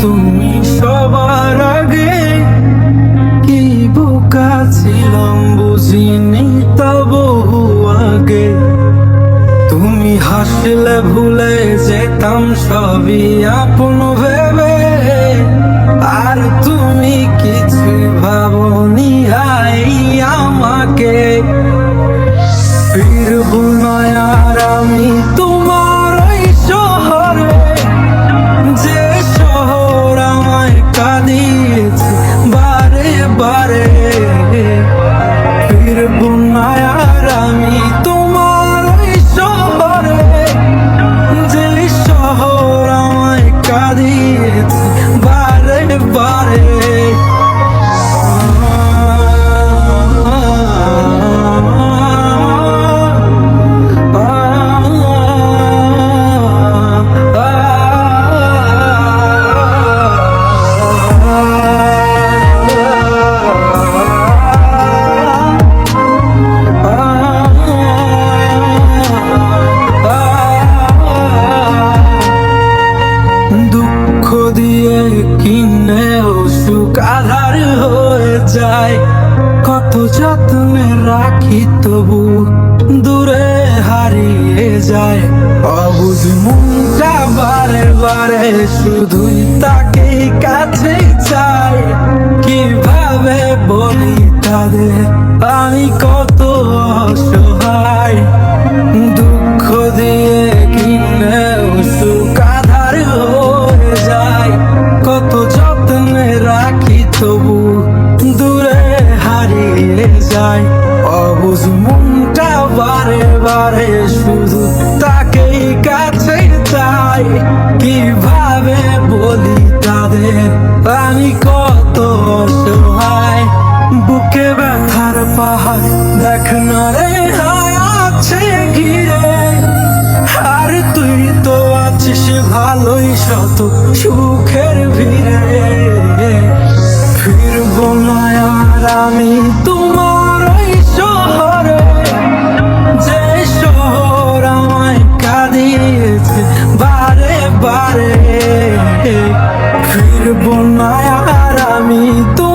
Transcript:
তুমি সবার আগে কি বোকা ছিলাম বুঝিনি তা বহু আগে। তুমি হাসলে ভুলে যেতাম সবই আপন ভেবে। আর তুমি কিছু ভাবনি আই আমাকে। ফিরবো নয় আমি কিনে সুখ আধার হয়ে যায়। কত যত্নে রাখি তবু দূরে হারিয়ে যায়। অবুঝ মনটা বারে বারে শুধুই তাকে কাছে চায় কীভাবে বলি তাদের, আমি পারে শুধু তাকেই কাছে তাই কীভাবে বলি তাদের? আমি কত সহায় বুকে ব্যথার পাহাড় দেখ রে আছে ঘিরে। আর তুই তো আছিস ভালোই শত সুখের ভিড়ে। ফিরবো না আর আমি তোমার ওই আমি তো